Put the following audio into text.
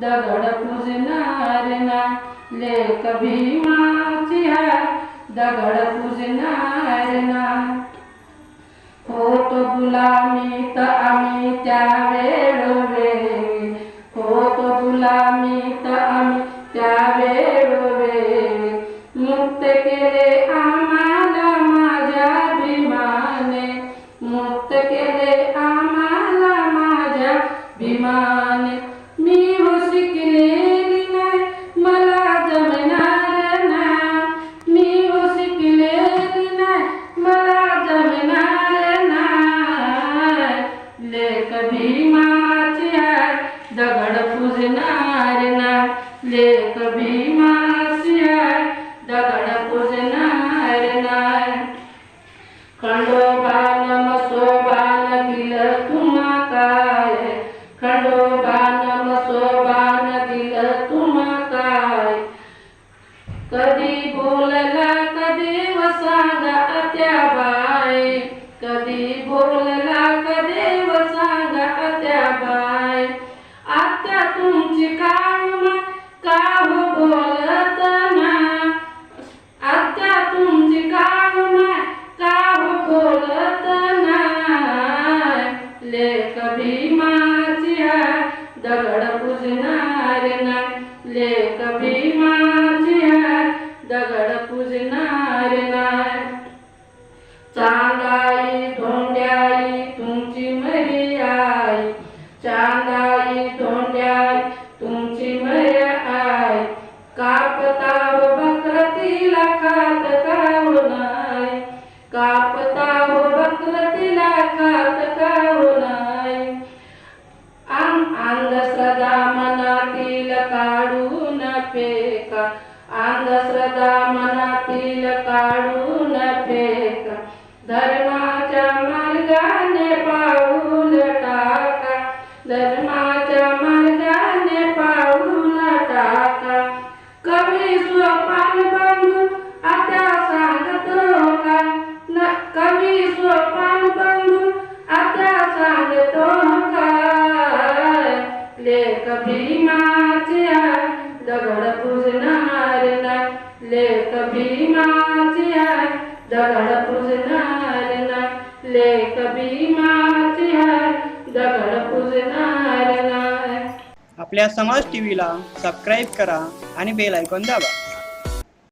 दगड पूजणार ना. लेक भीमाची है दगड पूजणार ना. होत गुलामी तर आम्ही त्या वेळोवेळी होत गुलामी तर आम्ही त्या वेळोवेळी मुक्त केले आम्हाला माझ्या भीमाने मुक्त केले आम्हाला माझ्या मी हो शिकलेली नाही मला जमणार नाही. मी हो शिकलेली नाही मला जमणार नाही. लेक भीमाची आहे दगड पुजणार नाही. लेक भीमा खंडोबान मसोबान दिलं तुम्हा काय कधी बोलला कधी वसांगा त्या बाय कधी बोलला कधी वसांगा त्या बाय आत्या तुमची काय नाय लेक भीमाची दगड पुजणार नाय लेक भीमाची दगड पुजणार नाय चांदाई धोंड्याई तुमची मरी आई चांदाई धोंड्याई तुमची मरी आई कापता बकर तिला खात काव नाही कापता बकर खात अंधश्रद्धा मनातील काढून फेका. अंधश्रद्धा मनातील काढून फेका. धर्माच्या मार्गाने पाऊल टाका. धर्माच्या मार्गाने पाऊल टाका. कमी स्वपान बंधू आता सांगतो का? न कवी स्वपान लेख भीमाचे दगड पुजणार नाही. लेख भीमाचे आहे, दगड पुजणार नाही. लेख भीमाचे आहे, दगड पुजणार नाही. आपल्या समाज टी व्हीला सबस्क्राईब करा आणि बेल आयकॉन दाबा.